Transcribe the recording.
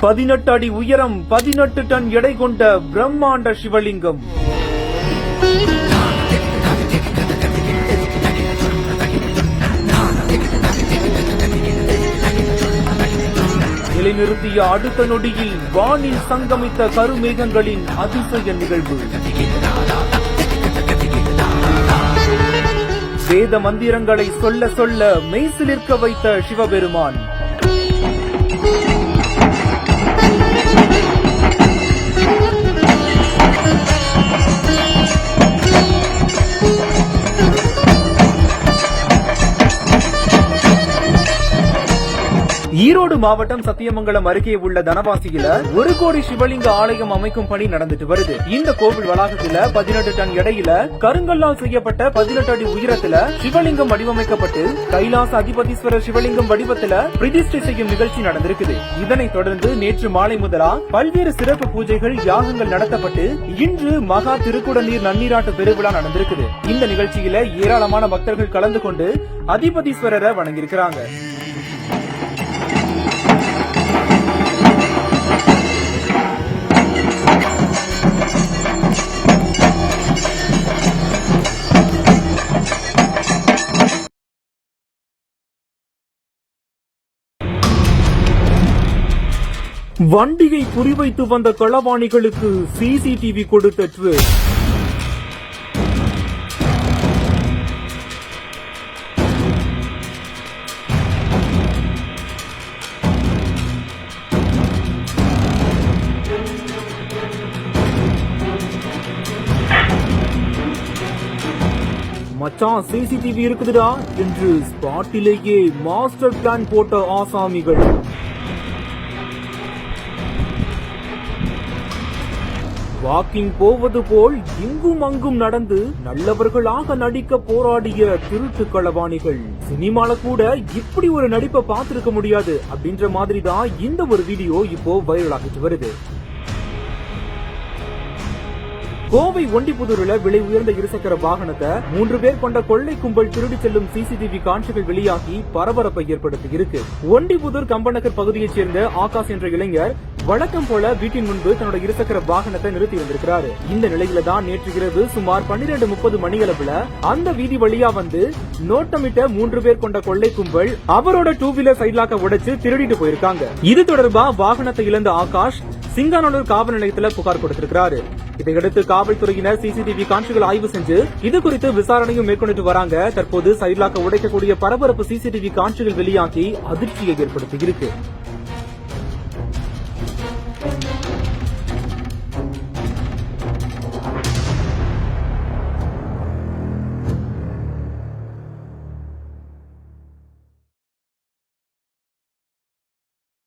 பதினெட்டு அடி உயரம் பதினெட்டு டன் எடை கொண்ட பிரம்மாண்ட சிவலிங்கம். நிலைநிறுத்திய அடுத்த நொடியில் வானில் சங்கமித்த கருமேகங்களின் அதிசய நிகழ்வு. வேத மந்திரங்களை சொல்ல சொல்ல மெய்சிலிருக்க வைத்த சிவபெருமான். ஈரோடு மாவட்டம் சத்தியமங்கலம் அருகே உள்ள தனவாசியில ஒரு கோடி சிவலிங்க ஆலயம் அமைக்கும் பணி நடந்துட்டு வருது. இந்த கோவில் வளாகத்துல பதினெட்டு டன் எடையில கருங்கல்லால் செய்யப்பட்ட பதினெட்டு அடி உயரத்துல சிவலிங்கம் வடிவமைக்கப்பட்டு கைலாச அதிபதீஸ்வரர் சிவலிங்கம் வடிவத்துல பிரதிஷ்டை செய்யும் நிகழ்ச்சி நடந்திருக்குது. இதனைத் தொடர்ந்து நேற்று மாலை முதலா பல்வேறு சிறப்பு பூஜைகள் யாகங்கள் நடத்தப்பட்டு இன்று மகா திருக்குடநீர் நன்னீராட்டு பெருவிழா நடந்திருக்குது. இந்த நிகழ்ச்சியில ஏராளமான பக்தர்கள் கலந்து கொண்டு அதிபதீஸ்வரரை வணங்கியிருக்கிறாங்க. வண்டியை குறிவைத்து வந்த களவாணிகளுக்கு சிசிடிவி கொடுத்த ட்விஸ்ட் மச்சான் சிசிடிவி இருக்குதுடா என்று ஸ்பாட்டிலேயே மாஸ்டர் பிளான் போட்ட ஆசாமிகள். வாக்கிங் போவது போல் இங்கும் அங்கும் நடந்து நல்லவர்களாக நடிக்க போராடிய திருட்டு களவாணிகள் சினிமால கூட இப்படி ஒரு நடிப்பை பார்த்திருக்க முடியாது அப்படின்ற மாதிரி தான் இந்த ஒரு வீடியோ இப்போ வைரல் ஆகிட்டு வருது. கோவை ஒண்டிபுதூரில் விலை உயர்ந்த இருசக்கர வாகனத்தை மூன்று பேர் கொண்ட கொள்ளை கும்பல் திருடி செல்லும் சிசிடிவி காட்சிகள் வெளியாகி பரபரப்பை ஏற்படுத்தி இருக்கு கம்பநகர் பகுதியைச் சேர்ந்த ஆகாஷ் என்ற இளைஞர் வழக்கம் போல வீட்டின் முன்பு தன்னோட இருசக்கர வாகனத்தை நிறுத்தி வந்திருக்கிறாரு இந்த நிலையில தான் நேற்று இரவு சுமார் பன்னிரண்டு முப்பது மணியளவுல அந்த வீதி வழியா வந்து நோட்டமிட்ட மூன்று பேர் கொண்ட கொள்ளை கும்பல் அவரோட டூ வீலர் சைட்லாக்க உடைச்சு திருடிட்டு போயிருக்காங்க. இது தொடர்பா வாகனத்தை இழந்த ஆகாஷ் சிங்கானூர் காவல் நிலையத்துல புகார் கொடுத்திருக்கிறாரு. இதையடுத்து காவல்துறையினர் சிசிடிவி காட்சிகள் ஆய்வு செஞ்சு இது குறித்து விசாரணையும் மேற்கொண்டு வராங்க. தற்போது சைட்லாக்க உடைக்கக்கூடிய பரபரப்பு சிசிடிவி காட்சிகள் வெளியாகி அதிர்ச்சியை ஏற்படுத்தி இருக்கு